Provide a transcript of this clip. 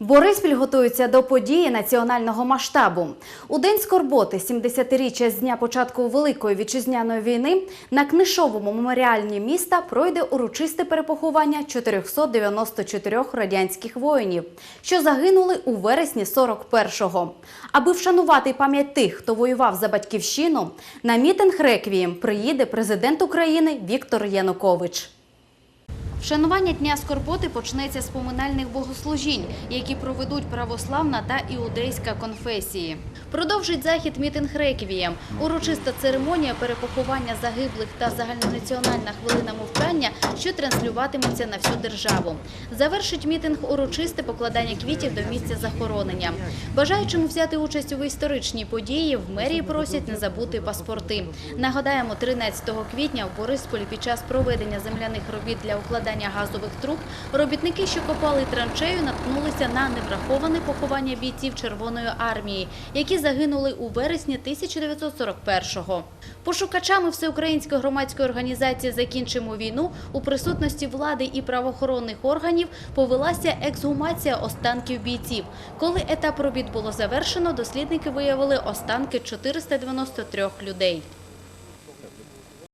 Бориспіль готується до події національного масштабу. У день скорботи 70-річчя з дня початку Великої вітчизняної війни на книжовому меморіальні міста пройде урочисте перепоховання 494 радянських воїнів, що загинули у вересні 41-го. Аби вшанувати пам'ять тих, хто воював за батьківщину, на мітинг реквієм приїде президент України Віктор Янукович. Вшанування Дня Скорботи почнеться з поминальних богослужінь, які проведуть православна та іудейська конфесії. Продовжить захід мітинг реквієм. Урочиста церемонія перепоховання загиблих та загальнонаціональна хвилина мовчання, що транслюватиметься на всю державу. Завершить мітинг урочисте покладання квітів до місця захоронення. Бажаючим взяти участь у історичній події в мерії просять не забути паспорти. Нагадаємо, 13 квітня в Борисполі під час проведення земляних робіт для укладання газових труб робітники, що копали траншею, наткнулися на невраховане поховання бійців Червоної армії, які загинули у вересні 1941-го. Пошукачами всеукраїнської громадської організації «Закінчимо війну» у присутності влади і правоохоронних органів повелася ексгумація останків бійців. Коли етап робіт було завершено, дослідники виявили останки 493 людей.